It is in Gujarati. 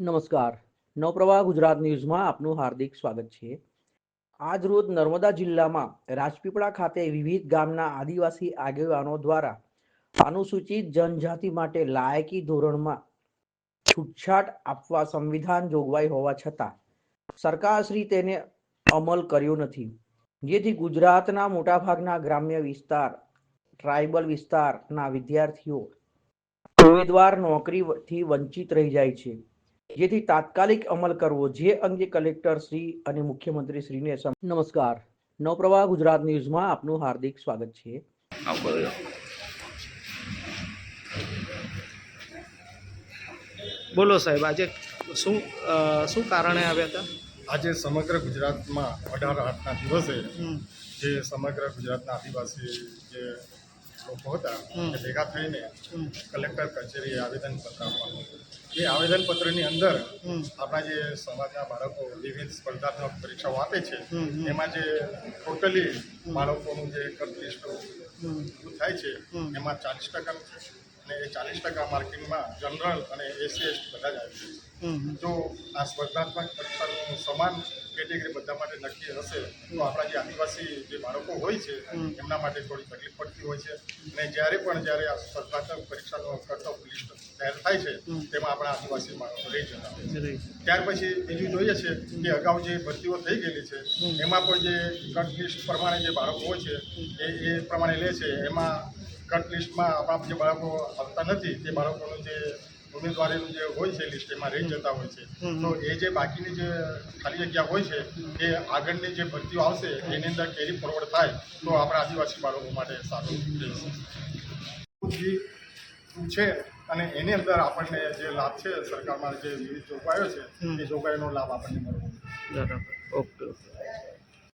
નમસ્કાર. નવપ્રવાહ ગુજરાત ન્યૂઝમાં આપનું હાર્દિક સ્વાગત છે. આજ રોજ નર્મદા જિલ્લામાં રાજપીપળા ખાતે વિવિધ ગામના આદિવાસી આગેવાનો દ્વારા અનુસૂચિત જનજાતિ માટે લાયકી ધોરણમાં છૂટછાટ આપવા સંવિધાન જોગવાઈ હોવા છતાં સરકારશ્રી તેને અમલ કર્યો નથી. જેથી ગુજરાતના મોટાભાગના ગ્રામ્ય વિસ્તાર, ટ્રાઇબલ વિસ્તારના વિદ્યાર્થીઓ ઉમેદવાર નોકરીથી વંચિત રહી જાય છે. જેથી તાત્કાલિક અમલ કરવો જે અંગે કલેક્ટર શ્રી અને મુખ્યમંત્રી શ્રીને નમસ્કાર. નવપ્રવાહ ગુજરાત ન્યૂઝમાં આપનું હાર્દિક સ્વાગત છે. બોલો સાહેબ આજે શું શું કારણે આવ્યા હતા? આજે સમગ્ર ગુજરાતમાં અઢાર આઠના દિવસે જે સમગ્ર ગુજરાતના આદિવાસી જે લોકો હતા ભેગા થઈને કલેક્ટર કચેરીએ આવેદનપત્ર આપવાનું હતું. એ આવેદનપત્રની અંદર આપણા જે સમાજના બાળકો વિવિધ સ્પર્ધાત્મક પરીક્ષાઓ આપે છે. એમાં જે ટોટલી બાળકોનું જે કટ લિસ્ટ થાય છે. એમાં ચાલીસ ટકાનું છે અને એ ચાલીસ ટકા માર્કિંગમાં જનરલ અને એસસી એસટી બધા જ આવી છે. જો આ સ્પર્ધાત્મક પરીક્ષાનું સમાન કેટેગરી બધા માટે નક્કી હશે તો આપણા જે આદિવાસી જે બાળકો હોય છે એમના માટે થોડી તકલીફ પડતી હોય છે અને જ્યારે પણ જ્યારે આ સ્પર્ધાત્મક પરીક્ષાનો કટ ઓફ લિસ્ટ તૈયાર થાય છે તેમાં આપણા આદિવાસી બાળકો રહી જતા હોય છે. ત્યાર પછી બીજું જોઈએ છે કે અગાઉ જે ભરતીઓ થઈ ગયેલી છે એમાં પણ જે કટ લિસ્ટ પ્રમાણે જે બાળકો હોય છે એ એ પ્રમાણે લે છે. એમાં કટ લિસ્ટમાં આપણા જે બાળકો આવતા નથી તે બાળકોનું જે ઉમેદવારીનું જે હોય છે લિસ્ટ એમાં રહી જતા હોય છે. તો એ જે બાકીની જે ખાલી જગ્યા હોય છે એ આગળની જે ભરતીઓ આવશે એની અંદર કેરી ફોરવર્ડ થાય તો આપણા આદિવાસી બાળકો માટે સારું રહેશે. છે અને એની અંદર આપણને જે લાભ છે સરકારમાં જે વિવિધ જોગવાઈઓ છે એ જોગવાઈનો લાભ આપણને મળવો બરાબર. Okay okay.